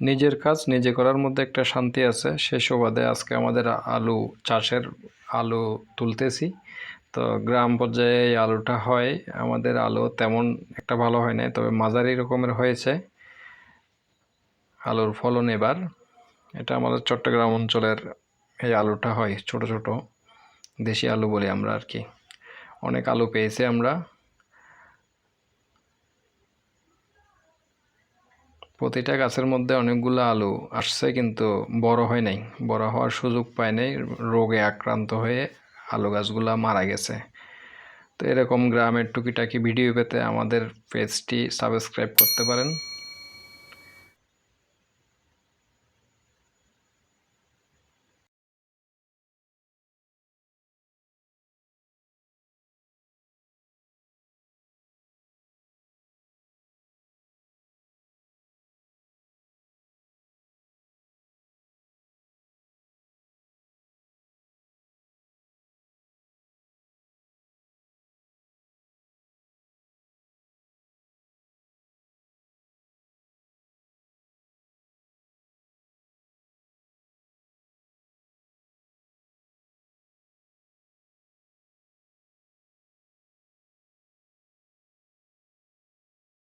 নিজের কাজ, নিজে করার মধ্যে একটা শান্তি আছে। সেই সুবাদে আজকে আমাদের আলু চাষের আলু তুলতেছি। তো গ্রাম পর্যায়ে এই আলুটা হয়। আমাদের আলু তেমন একটা ভালো হয় নাই, তবে মাঝারি রকমের হয়েছে আলুর ফলন এবার। এটা আমাদের চট্টগ্রাম অঞ্চলের এই আলুটা হয়, ছোট ছোট দেশি আলু বলি আমরা আর কি। অনেক আলু পেয়েছি আমরা। প্রতিটা গাছের মধ্যে অনেকগুলো আলু আসছে কিন্তু বড় হয় নাই। বড় হওয়ার সুযোগ পায় নাই। রোগে আক্রান্ত হয়ে আলু গাছগুলো মারা গেছে। তো এরকম গ্রামের টুকিটাকি ভিডিও পেতে আমাদের পেজটি সাবস্ক্রাইব করতে পারেন।